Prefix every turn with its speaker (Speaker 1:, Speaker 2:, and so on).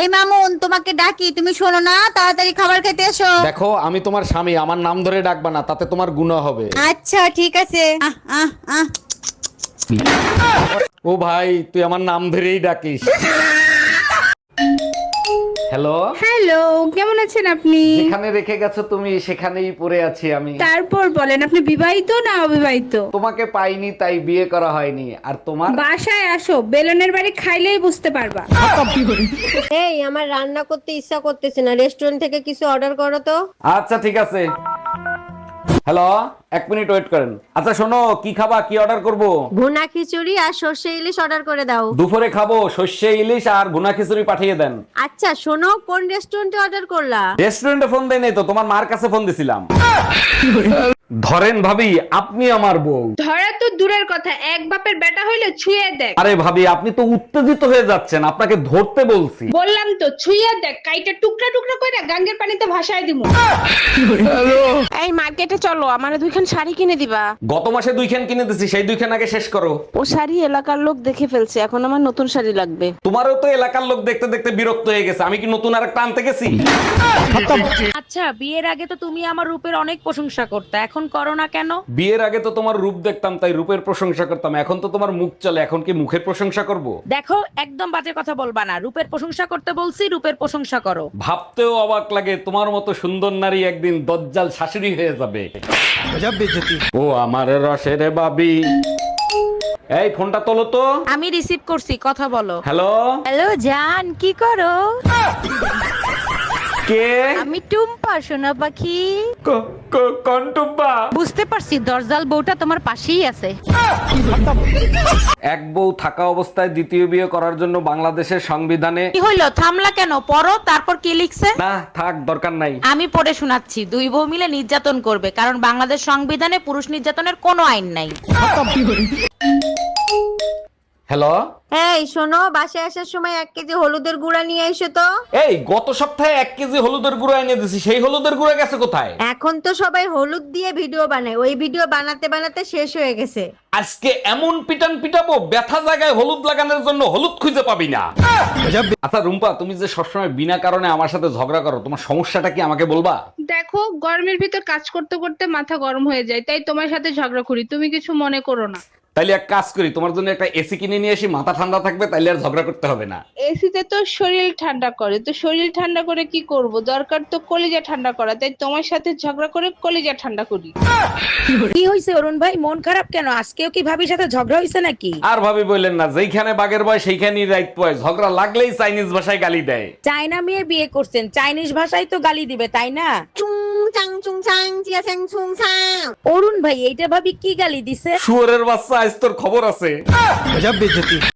Speaker 1: এই মামুন তোমাকে ডাকি তুমি শোনো না তাড়াতাড়ি খাবার খেতে এসো।
Speaker 2: দেখো আমি তোমার স্বামী আমার নাম ধরে ডাকবা না তাতে তোমার গুনাহ হবে।
Speaker 1: আচ্ছা ঠিক আছে। আহ আহ আহ।
Speaker 2: ও ভাই তুই আমার নাম ধরেই ডাকিস। হ্যালো
Speaker 3: হ্যালো কেমন আছেন আপনি?
Speaker 2: যেখানে রেখে গেছো তুমি সেখানেই পড়ে আছি আমি।
Speaker 3: তারপর বলেন আপনি বিবাহিত না অবিবাহিত?
Speaker 2: তোমাকে পাইনি তাই বিয়ে করা হয়নি। আর তোমার?
Speaker 3: বাসায় আসো বেলনের বাড়ি খাইলেই বুঝতে পারবা।
Speaker 4: এই আমার রান্না করতে ইচ্ছা করতেছে না। রেস্টুরেন্ট থেকে কিছু অর্ডার করো তো।
Speaker 2: আচ্ছা ঠিক আছে। হ্যালো এক মিনিট ওয়েট করেন। আচ্ছা শোনো কি খাবা? কি অর্ডার করব?
Speaker 4: ভুনা খিচুড়ি আর সর্ষে ইলিশ অর্ডার করে দাও।
Speaker 2: দুপুরে খাব সর্ষে ইলিশ আর ভুনা খিচুড়ি পাঠিয়ে দেন।
Speaker 4: আচ্ছা শোনো কোন রেস্টুরেন্টে অর্ডার করলা?
Speaker 2: রেস্টুরেন্টে ফোন দেয় নাই তো তোমার মার কাছে ফোন দিছিলাম। ধরেন ভাবি আপনি আমার বউ।
Speaker 3: ধরা তো দূরের কথা এক বাপের বেটা হইলে ছুঁয়ে দেখ।
Speaker 2: আরে ভাবি আপনি তো উত্তেজিত হয়ে যাচ্ছেন আপনাকে ধরতে বলছি।
Speaker 3: বললাম তো ছুঁয়ে দেখ কাইটা টুকরা টুকরা করে গাঙ্গের পানিতে ভাসায় দিমু।
Speaker 5: এই মার্কেটে চলো আমার দুইখান শাড়ি কিনে দিবা।
Speaker 2: গত মাসে দুইখান কিনে দিছি সেই দুইখান আগে শেষ করো।
Speaker 5: ও শাড়ি এলাকার লোক দেখে ফেলছে এখন আমার নতুন শাড়ি লাগবে।
Speaker 2: তোমারও তো এলাকার লোক দেখতে দেখতে বিরক্ত হয়ে গেছে আমি কি নতুন আর একটা আনতে গেছি?
Speaker 6: আচ্ছা বিয়ের আগে তো তুমি আমার রূপের অনেক প্রশংসা করতে এখন করো না কেন?
Speaker 2: বিয়ের আগে তো তোমার রূপ দেখতাম তাই রূপের প্রশংসা করতাম। এখন তো তোমার মুখ চলে এখন কি মুখের প্রশংসা করব?
Speaker 6: দেখো একদম বাজে কথা বলবা না। রূপের প্রশংসা করতে বলছি রূপের প্রশংসা করো।
Speaker 2: ভাবতেও অবাক লাগে তোমার মতো সুন্দর নারী একদিন দজ্জাল শাশুড়ি হয়ে যাবে। ও আমার রসের বাবি। এই ফোনটা তোলো তো।
Speaker 6: আমি রিসিভ করছি কথা বলো।
Speaker 2: হ্যালো
Speaker 1: হ্যালো জান কি করো?
Speaker 2: কে?
Speaker 1: আমি টুম্পা সোনা পাখি।
Speaker 2: ক- ক- কন্টুব্বা
Speaker 1: বুঝতে পারছি দরজাল বউটা তোমার পাশেই আছে।
Speaker 2: এক বউ থাকা অবস্থায় দ্বিতীয় বিয়ে করার জন্য বাংলাদেশের সংবিধানে
Speaker 6: কি হইল? থামলা কেন? পড়ো তারপর কি লিখছে?
Speaker 2: না থাক দরকার নাই।
Speaker 6: আমি পড়ে শোনাচ্ছি। দুই বউ মিলে নির্যাতন করবে কারণ বাংলাদেশ সংবিধানে পুরুষ নির্যাতনের কোনো আইন নাই।
Speaker 2: হ্যালো
Speaker 4: এই শোনো বাসায় আসার সময় এক কেজি হলুদের গুঁড়া নিয়ে এসো তো।
Speaker 2: এই গত সপ্তাহে এক কেজি হলুদের গুঁড়ো এনে দিছি সেই হলুদের গুঁড়ো গেছে কোথায়?
Speaker 4: এখন তো সবাই হলুদ দিয়ে ভিডিও বানায় ওই ভিডিও বানাতে বানাতে শেষ হয়ে গেছে।
Speaker 2: আজকে এমন পিটান পিটাবো ব্যথা জায়গায় হলুদ লাগানোর জন্য হলুদ খুঁজে পাবি না। আচ্ছা রুম্পা তুমি যে সবসময় বিনা কারণে আমার সাথে ঝগড়া করো তোমার সমস্যাটা কি আমাকে বলবা?
Speaker 3: দেখো গরমের ভিতর কাজ করতে করতে মাথা গরম হয়ে যায় তাই তোমার সাথে ঝগড়া করি তুমি কিছু মনে করো না।
Speaker 2: তাইলে এক কাজ করি তোমার জন্য একটা এসি কিনে নিয়ে আসি মাথা ঠান্ডা থাকবে তাইলে আর ঝগড়া করতে হবে না।
Speaker 3: এসিতে তো শরীর ঠান্ডা করে তো শরীর ঠান্ডা করে কি করব? দরকার তো কলিজা ঠান্ডা করা তাই তোমার সাথে ঝগড়া করে কলিজা ঠান্ডা করি।
Speaker 6: কি হয়েছে অরুণ ভাই? মন খারাপ কেন? আজকেও কি ভাবির সাথে ঝগড়া হয়েছে নাকি?
Speaker 2: আর ভাবি বললেন না যেইখানে বাগের বয় সেইখানেই রাইট পয়। ঝগড়া লাগলেই চাইনিজ ভাষায় গালি দেয়।
Speaker 6: চাইনা মেয়ে বিয়ে করছেন চাইনিজ ভাষায় তো গালি দিবে তাই না?
Speaker 4: চুং চাং চুং চিয়া চাং চুং চাং
Speaker 6: অরুণ ভাই এইটা ভাবি কি গালি দিছে?
Speaker 2: শুয়োরের বাচ্চা আজ তোর খবর আছে।